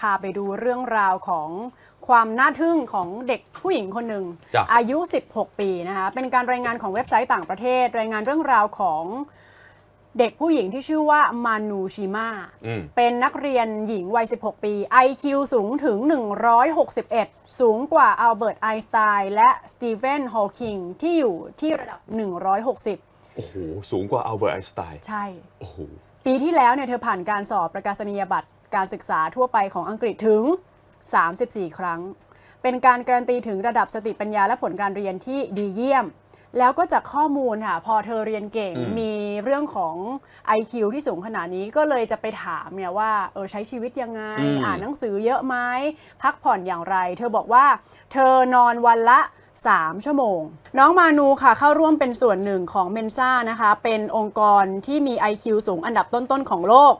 พาไปดูเรื่องราวของความน่าทึ่งของเด็กผู้หญิงคนหนึ่งจ้ะอายุ 16 ปีนะคะเป็นการรายงานของเว็บไซต์ต่างประเทศ รายงานเรื่องราวของเด็กผู้หญิงที่ชื่อว่ามานูชิมาอืมเป็นนักเรียนหญิงวัย 16 ปี IQ สูงถึง 161 สูงกว่าอัลเบิร์ตไอน์สไตน์และสตีเฟนฮอว์กิงที่อยู่ที่ระดับ 160 โอ้โห สูงกว่าอัลเบิร์ตไอน์สไตน์ใช่ โอ้โห ปีที่แล้วเนี่ยเธอผ่านการสอบประกาศนียบัตร การศึกษาทั่วไปของอังกฤษถึง 34 ครั้ง เป็นการการันตีถึงระดับสติปัญญาและผลการเรียนที่ดีเยี่ยม แล้วก็จากข้อมูลค่ะพอเธอเรียนเก่งอืมมีเรื่องของ IQ ที่สูงขนาดนี้ก็เลยจะไปถามเนี่ยว่าเออใช้ชีวิตยังไง อ่านหนังสือเยอะไหมพักผ่อนอย่างไร เธอบอกว่า เธอนอนวันละ3 ชั่วโมง น้องมานูค่ะเข้าร่วมเป็นส่วนหนึ่งของเมนซ่านะคะ เป็นองค์กรที่มี IQ สูงอันดับต้นๆของโลก